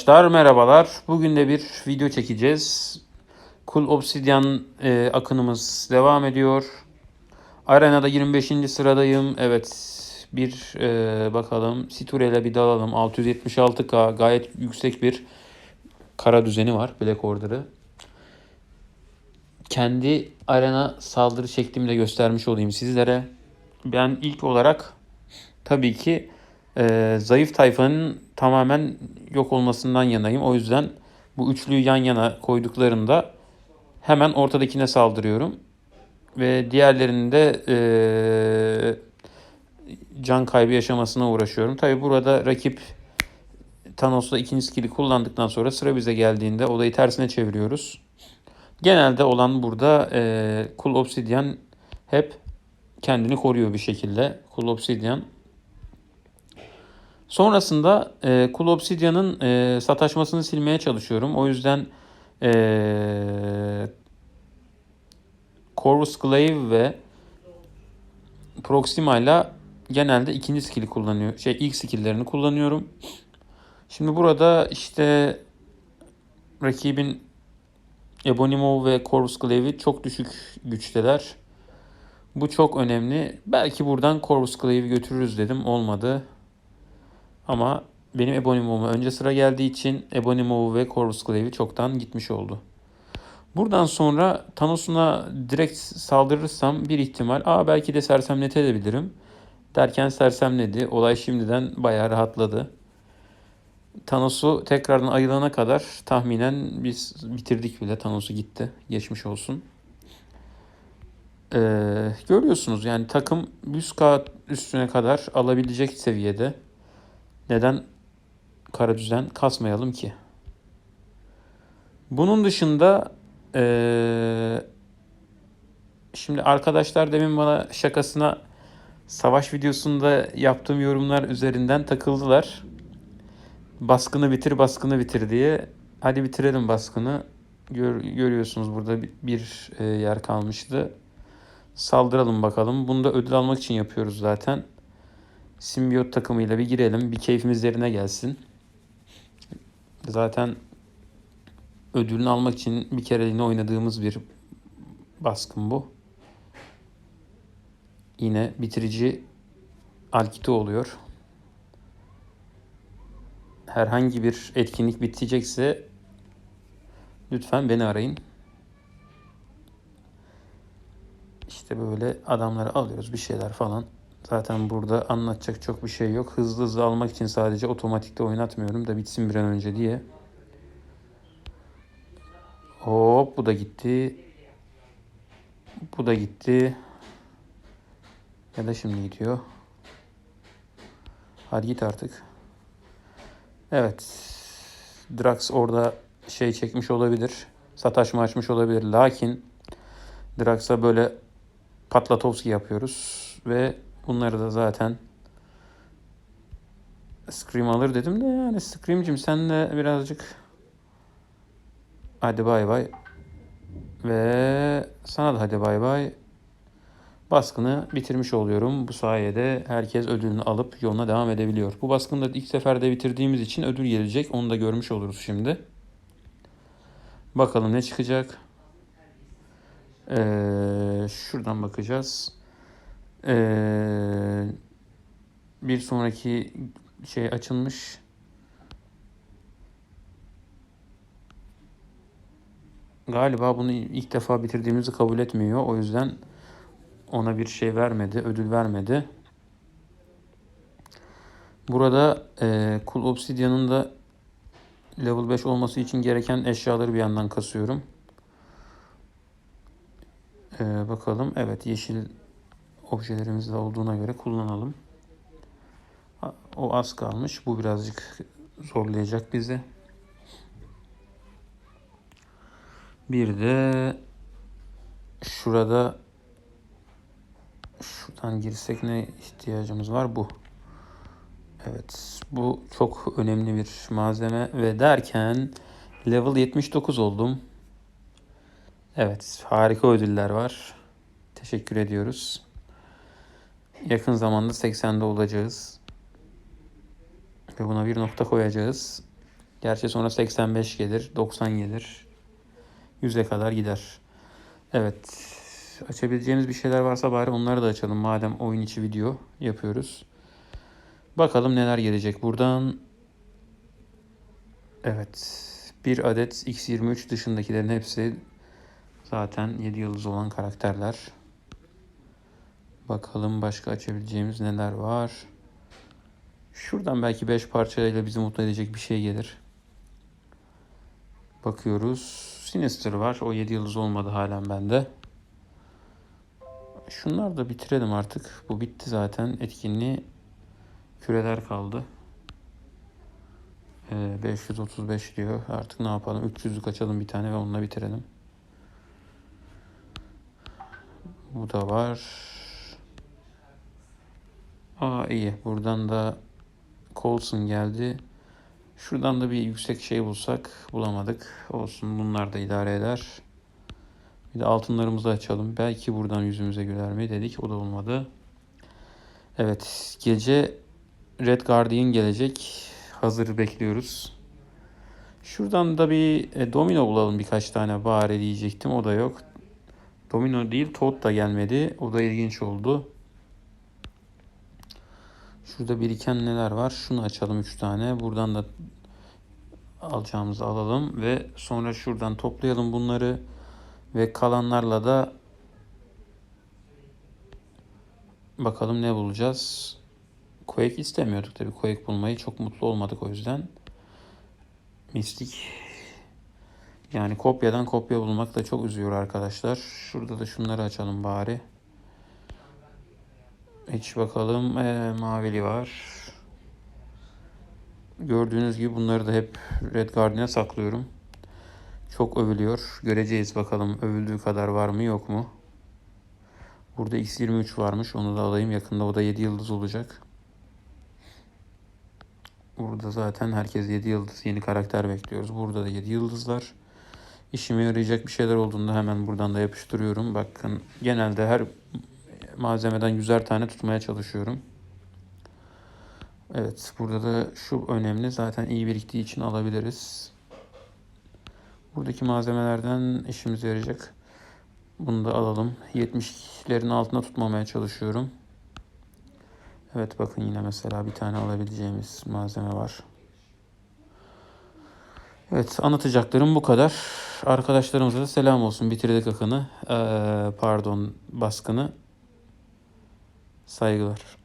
Arkadaşlar merhabalar. Bugün de bir video çekeceğiz. Cool Obsidian e, akınımız devam ediyor. Arenada 25. sıradayım. Evet bir e, bakalım. Siture ile bir dalalım. 676K gayet yüksek bir kara düzeni var Black Order'ı. Kendi arena saldırı şeklimi de göstermiş olayım sizlere. Ben ilk olarak tabii ki e, zayıf tayfanın tamamen yok olmasından yanayım. O yüzden bu üçlüyü yan yana koyduklarında hemen ortadakine saldırıyorum. Ve diğerlerinin de e, can kaybı yaşamasına uğraşıyorum. Tabi burada rakip Thanos'la ikinci skill'i kullandıktan sonra sıra bize geldiğinde olayı tersine çeviriyoruz. Genelde olan burada e, Cool Obsidian hep kendini koruyor bir şekilde. Cool Obsidian Sonrasında e, Cool Obsidian'ın e, sataşmasını silmeye çalışıyorum. O yüzden e, Corvus Glaive ve Proxima ile genelde ikinci skill'i kullanıyor. Şey ilk skill'lerini kullanıyorum. Şimdi burada işte rakibin Ebonimo ve Corvus Glaive'i çok düşük güçteler. Bu çok önemli. Belki buradan Corvus Glaive'i götürürüz dedim. Olmadı. Ama benim Ebonimo'ma önce sıra geldiği için Ebonimo ve Corvus Glaive'i çoktan gitmiş oldu. Buradan sonra Thanos'una direkt saldırırsam bir ihtimal aa belki de sersemletebilirim derken sersemledi. Olay şimdiden bayağı rahatladı. Thanos'u tekrardan ayılana kadar tahminen biz bitirdik bile. Thanos'u gitti. Geçmiş olsun. Ee, görüyorsunuz yani takım 100 kat üstüne kadar alabilecek seviyede. Neden kara düzen kasmayalım ki? Bunun dışında ee, şimdi arkadaşlar demin bana şakasına savaş videosunda yaptığım yorumlar üzerinden takıldılar. Baskını bitir, baskını bitir diye. Hadi bitirelim baskını. Gör, görüyorsunuz burada bir, bir yer kalmıştı. Saldıralım bakalım. Bunu da ödül almak için yapıyoruz zaten. Simbiyot takımıyla bir girelim. Bir keyfimiz yerine gelsin. Zaten ödülünü almak için bir kereliğine oynadığımız bir baskın bu. Yine bitirici Alkito oluyor. Herhangi bir etkinlik bitecekse lütfen beni arayın. İşte böyle adamları alıyoruz bir şeyler falan. Zaten burada anlatacak çok bir şey yok. Hızlı hızlı almak için sadece otomatikte oynatmıyorum da bitsin bir an önce diye. Hop bu da gitti. Bu da gitti. Ya da şimdi gidiyor. Hadi git artık. Evet. Drax orada şey çekmiş olabilir. Sataşma açmış olabilir. Lakin Drax'a böyle patlatovski yapıyoruz. Ve bunları da zaten Scream alır dedim de yani Scream'cim sen de birazcık hadi bay bay ve sana da hadi bay bay baskını bitirmiş oluyorum. Bu sayede herkes ödülünü alıp yoluna devam edebiliyor. Bu baskını da ilk seferde bitirdiğimiz için ödül gelecek. Onu da görmüş oluruz şimdi. Bakalım ne çıkacak. Ee, şuradan bakacağız. Ee, bir sonraki şey açılmış. Galiba bunu ilk defa bitirdiğimizi kabul etmiyor. O yüzden ona bir şey vermedi, ödül vermedi. Burada e, Cool Obsidian'ın da level 5 olması için gereken eşyaları bir yandan kasıyorum. E, bakalım. Evet yeşil objelerimiz de olduğuna göre kullanalım. O az kalmış. Bu birazcık zorlayacak bizi. Bir de şurada şuradan girsek ne ihtiyacımız var? Bu. Evet. Bu çok önemli bir malzeme ve derken level 79 oldum. Evet. Harika ödüller var. Teşekkür ediyoruz. Yakın zamanda 80'de olacağız. Ve buna bir nokta koyacağız. Gerçi sonra 85 gelir, 90 gelir. 100'e kadar gider. Evet. Açabileceğimiz bir şeyler varsa bari onları da açalım. Madem oyun içi video yapıyoruz. Bakalım neler gelecek buradan. Evet. Bir adet X23 dışındakilerin hepsi zaten 7 yıldız olan karakterler. Bakalım başka açabileceğimiz neler var. Şuradan belki 5 parçayla bizi mutlu edecek bir şey gelir. Bakıyoruz. Sinister var. O 7 yıldız olmadı halen bende. Şunlar da bitirelim artık. Bu bitti zaten. Etkinliği küreler kaldı. Ee, 535 diyor. Artık ne yapalım? 300'lük açalım bir tane ve onunla bitirelim. Bu da var. Aa iyi. Buradan da Coulson geldi. Şuradan da bir yüksek şey bulsak bulamadık. Olsun bunlar da idare eder. Bir de altınlarımızı açalım. Belki buradan yüzümüze güler mi dedik. O da olmadı. Evet gece Red Guardian gelecek. Hazır bekliyoruz. Şuradan da bir e, domino bulalım birkaç tane bari diyecektim. O da yok. Domino değil Toad da gelmedi. O da ilginç oldu. Şurada biriken neler var? Şunu açalım 3 tane. Buradan da alacağımızı alalım ve sonra şuradan toplayalım bunları ve kalanlarla da bakalım ne bulacağız. Quake istemiyorduk tabii. Quake bulmayı çok mutlu olmadık o yüzden. Mistik. Yani kopyadan kopya bulmak da çok üzüyor arkadaşlar. Şurada da şunları açalım bari. Hiç bakalım. Ee, mavili var. Gördüğünüz gibi bunları da hep Red Guardian'a saklıyorum. Çok övülüyor. Göreceğiz bakalım övüldüğü kadar var mı yok mu. Burada X23 varmış. Onu da alayım. Yakında o da 7 yıldız olacak. Burada zaten herkes 7 yıldız. Yeni karakter bekliyoruz. Burada da 7 yıldızlar. İşime yarayacak bir şeyler olduğunda hemen buradan da yapıştırıyorum. Bakın genelde her malzemeden yüzer tane tutmaya çalışıyorum. Evet burada da şu önemli. Zaten iyi biriktiği için alabiliriz. Buradaki malzemelerden işimize yarayacak. Bunu da alalım. 70'lerin altına tutmamaya çalışıyorum. Evet bakın yine mesela bir tane alabileceğimiz malzeme var. Evet anlatacaklarım bu kadar. Arkadaşlarımıza da selam olsun. Bitirdik akını. Ee, pardon baskını. Saygılar.